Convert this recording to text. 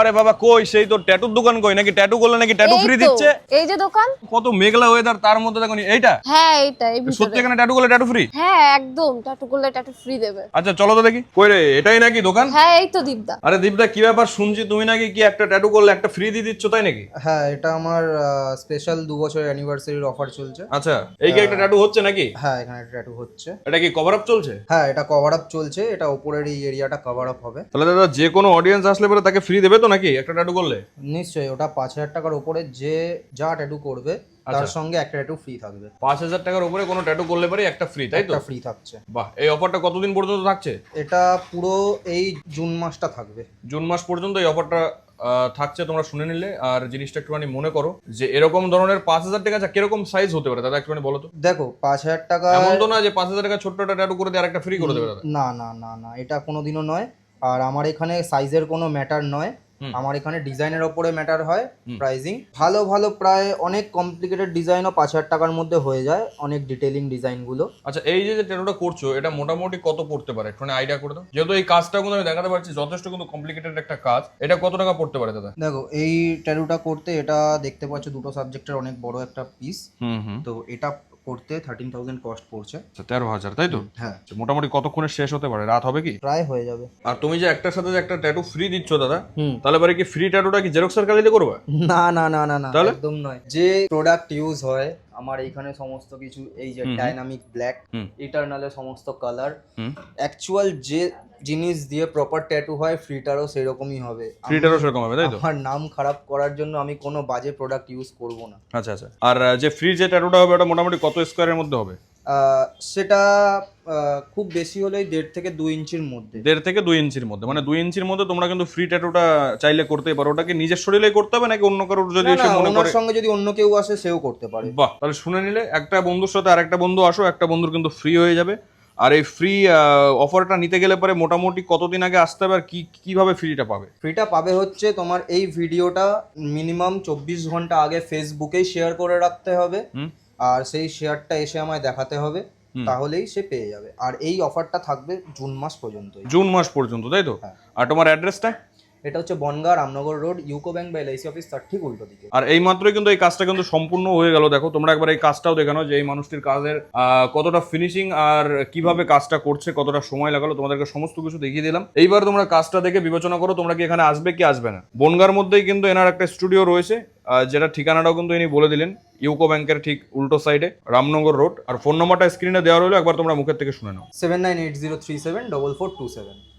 আরে বাবা কই? সেই তো ট্যাটুর দোকান কই? নাকি ট্যাটু করলে নাকি ট্যাটু ফ্রি দিচ্ছে? এই যে দোকান। কত মেঘলা ওয়েদার তার মধ্যে দেখো নি, এইটা? হ্যাঁ এইটা এই সত্যি এখানে ট্যাটু করলে ট্যাটু ফ্রি হ্যাঁ একদম ট্যাটু করলে ট্যাটু ফ্রি দেবে। আচ্ছা চলো তো দেখি। কই রে এটাই নাকি দোকান? হ্যাঁ এই তো দীপদা। আরে দীপদা কি ব্যাপার? শুনছি তুমি নাকি কি একটা ট্যাটু করলে একটা ফ্রি দিয়ে দিচ্ছ তাই নাকি? হ্যাঁ এটা আমার স্পেশাল দু বছর অ্যানিভার্সারির অফার চলছে। আচ্ছা এই কি একটা ট্যাটু হচ্ছে নাকি? হ্যাঁ এখানে একটা ট্যাটু হচ্ছে। এটা কি কভার আপ চলছে? হ্যাঁ এটা কভার আপ চলছে এটা ওপরের এই এরিয়াটা কভার আপ হবে। তাহলে দাদা যে কোনো অডিয়েন্স আসলে পরে তাকে ফ্রি দেবে তো নাকি? একটা ট্যাটু করলে? নিশ্চয়ই ওটা পাঁচ হাজার টাকার উপরে যে যা ট্যাটু করবে তার সঙ্গে একটা ট্যাটু ফ্রি থাকবে। পাঁচ হাজার টাকার উপরে কোনো ট্যাটু করলে পরে একটা ফ্রি তাই তো? একটা ফ্রি থাকছে। বাহ এই অফারটা কতদিন পর্যন্ত থাকছে? এটা পুরো এই জুন মাসটা থাকবে। জুন মাস পর্যন্ত এই অফারটা থাকছে তোমরা শুনে নিলে। আর জিনিসটা একটুখানি মনে করো যে এরকম ধরনের পাঁচ হাজার টাকা আচ্ছা কীরকম সাইজ হতে পারে? দাদা একটুখানি বলো তো। দেখো পাঁচ হাজার টাকা এমন তো না যে পাঁচ হাজার টাকা ছোট্ট একটা ট্যাটু করে দিয়ে আরেকটা ফ্রি করে দেবে দাদা। না না না না এটা কোনোদিনও নয়। আর আমার এখানে সাইজের কোনো ম্যাটার নয়। আমার এখানে ডিজাইনের ওপরে ম্যাটার হয় প্রাইজিং ভালো ভালো প্রায় অনেক কমপ্লিকেটেড ডিজাইনও পাঁচ হাজার টাকার মধ্যে হয়ে যায় অনেক ডিটেলিং ডিজাইনগুলো আচ্ছা এই যে ট্যাটুটা করছ এটা মোটামুটি কত পড়তে পারে? একটুখানি আইডিয়া করে দাও। যেহেতু এই কাজটা কিন্তু আমি দেখাতে পারছি যথেষ্ট কিন্তু কমপ্লিকেটেড একটা কাজ। এটা কত টাকা পড়তে পারে দাদা? দেখো এই ট্যাটুটা করতে এটা দেখতে পাচ্ছ দুটো সাবজেক্টের অনেক বড় একটা পিস তো এটা করতে থার্টিন থাউজেন্ড কস্ট পড়ছে। আচ্ছা তেরো হাজার তাই তো? হ্যাঁ। আচ্ছা, মোটামুটি কতক্ষণে শেষ হতে পারে? রাত হবে কি? প্রায় হয়ে যাবে। আর তুমি যে একটার সাথে যে একটা ট্যাটু ফ্রি দিচ্ছ দাদা তাহলে পরে কি ফ্রি ট্যাটুটা কি জেরক্সের কালিতে করবে? না না না না না তাহলে? একদম নয়। যে প্রোডাক্ট ইউজ হয় আমার এইখানে সমস্ত কিছু এই যে ডাইনামিক ব্ল্যাক। ইটারনালে সমস্ত কালার অ্যাকচুয়াল যে জিনিস দিয়ে প্রপার ট্যাটু হয় ফ্রিটারও সেরকমই হবে। ফ্রিটারও সেরকম হবে তাই তো? আমার নাম খারাপ করার জন্য আমি কোনো বাজে প্রোডাক্ট ইউজ করব না। আচ্ছা আচ্ছা। আর যে ফ্রি যে ট্যাটুটা হবে ওটা মোটামুটি কত স্কোয়ারের মধ্যে হবে? সেটা খুব বেশি হলেই দেড় থেকে দুই ইঞ্চির মধ্যে। দেড় থেকে দুই ইঞ্চির মধ্যে। মানে দুই ইঞ্চির মধ্যে তোমরা কিন্তু ফ্রি ট্যাটুটা চাইলে করতেই পারো। ওটাকে নিজের শরীরে করতে হবে নাকি অন্য কারোর যদি এসে মনে করে সঙ্গে যদি অন্য কেউ আসে সেও করতে পারে। বাহ তাহলে শুনে নিলে একটা বন্ধুর সাথে আরেকটা বন্ধু আসো একটা বন্ধুর কিন্তু ফ্রি হয়ে যাবে। আর এই ফ্রি অফারটা নিতে গেলে পরে মোটামুটি কতদিন আগে আসতে হবে আর কি কীভাবে ফ্রিটা পাবে? ফ্রিটা পাবে হচ্ছে তোমার এই ভিডিওটা মিনিমাম চব্বিশ ঘণ্টা আগে ফেসবুকেই শেয়ার করে রাখতে হবে। আর সেই শেয়ারটা এসে আমায় দেখাতে হবে তাহলেই সে পেয়ে যাবে। আর এই অফারটা থাকবে জুন মাস পর্যন্ত জুন মাস পর্যন্ত তাই তো? হ্যাঁ। আর তোমার অ্যাড্রেসটা এটা হচ্ছে Bangaon Ramnagar road UCO bank বা এলআইসি অফিস তার ঠিক উল্টো দিকে। আর এই মাত্রই কিন্তু এই কাজটা কিন্তু সম্পূর্ণ হয়ে গেল। দেখো তোমরা একবার এই কাজটাও দেখানো যে এই মানুষটির কাজের কতটা ফিনিশিং আর কীভাবে কাজটা করছে কতটা সময় লাগালো। তোমাদেরকে সমস্ত কিছু দেখিয়ে দিলাম। এইবার তোমরা কাজটা দেখে বিবেচনা করো তোমরা কি এখানে আসবে কি আসবে না। বনগার মধ্যেই কিন্তু এনার একটা স্টুডিও রয়েছে। যেটা ঠিকানাটাও কিন্তু ইনি বলে দিলেন, ইউকো ব্যাংকের ঠিক উল্টো সাইডে রামনগর রোড আর ফোন নম্বরটা স্ক্রিনে দেওয়া রইল, একবার তোমরা মুখের থেকে শুনে নাও। Seven nine eight zero three seven double four two seven